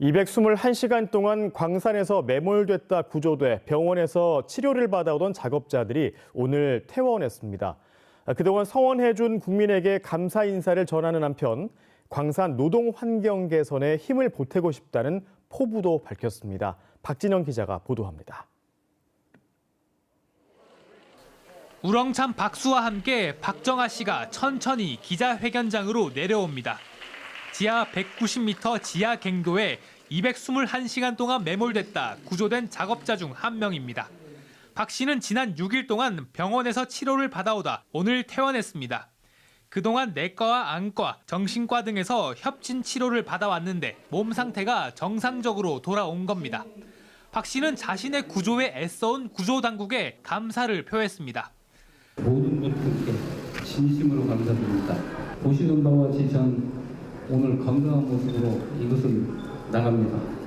221시간 동안 광산에서 매몰됐다 구조돼 병원에서 치료를 받아오던 작업자들이 오늘 퇴원했습니다. 그동안 성원해준 국민에게 감사 인사를 전하는 한편 광산 노동 환경 개선에 힘을 보태고 싶다는 포부도 밝혔습니다. 박진영 기자가 보도합니다. 우렁찬 박수와 함께 박정아 씨가 천천히 기자회견장으로 내려옵니다. 지하 190m 지하 갱도에 221시간 동안 매몰됐다 구조된 작업자 중 한 명입니다. 박 씨는 지난 6일 동안 병원에서 치료를 받아오다 오늘 퇴원했습니다. 그동안 내과와 안과, 정신과 등에서 협진 치료를 받아왔는데 몸 상태가 정상적으로 돌아온 겁니다. 박 씨는 자신의 구조에 애써온 구조 당국에 감사를 표했습니다. 모든 분들께 진심으로 감사드립니다. 보시는 바와 같이 전 오늘 건강한 모습으로 이것을 나갑니다.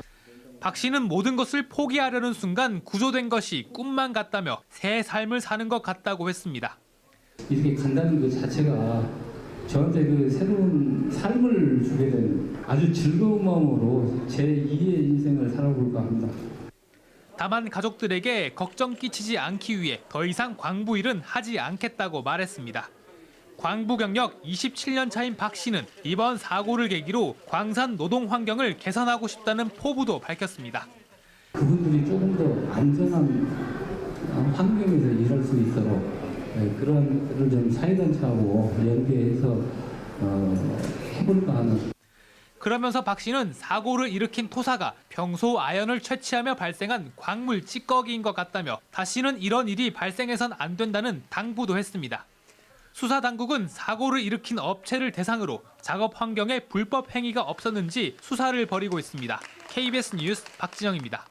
박 씨는 모든 것을 포기하려는 순간 구조된 것이 꿈만 같다며 새 삶을 사는 것 같다고 했습니다. 이렇게 간다는 그 자체가 저한테 그 새로운 삶을 주게 된 아주 즐거운 마음으로 제 2의 인생을 살아볼까 합니다. 다만 가족들에게 걱정 끼치지 않기 위해 더 이상 광부 일은 하지 않겠다고 말했습니다. 광부 경력 27년 차인 박 씨는 이번 사고를 계기로 광산 노동 환경을 개선하고 싶다는 포부도 밝혔습니다. 그분들이 조금 더 안전한 환경에서 일할 수 있도록 네, 그런 것을 좀 사회단체하고 연계해서 어, 해볼까 하는 그러면서 박 씨는 사고를 일으킨 토사가 평소 아연을 채취하며 발생한 광물 찌꺼기인 것 같다며 다시는 이런 일이 발생해선 안 된다는 당부도 했습니다. 수사 당국은 사고를 일으킨 업체를 대상으로 작업 환경에 불법 행위가 없었는지 수사를 벌이고 있습니다. KBS 뉴스 박진영입니다.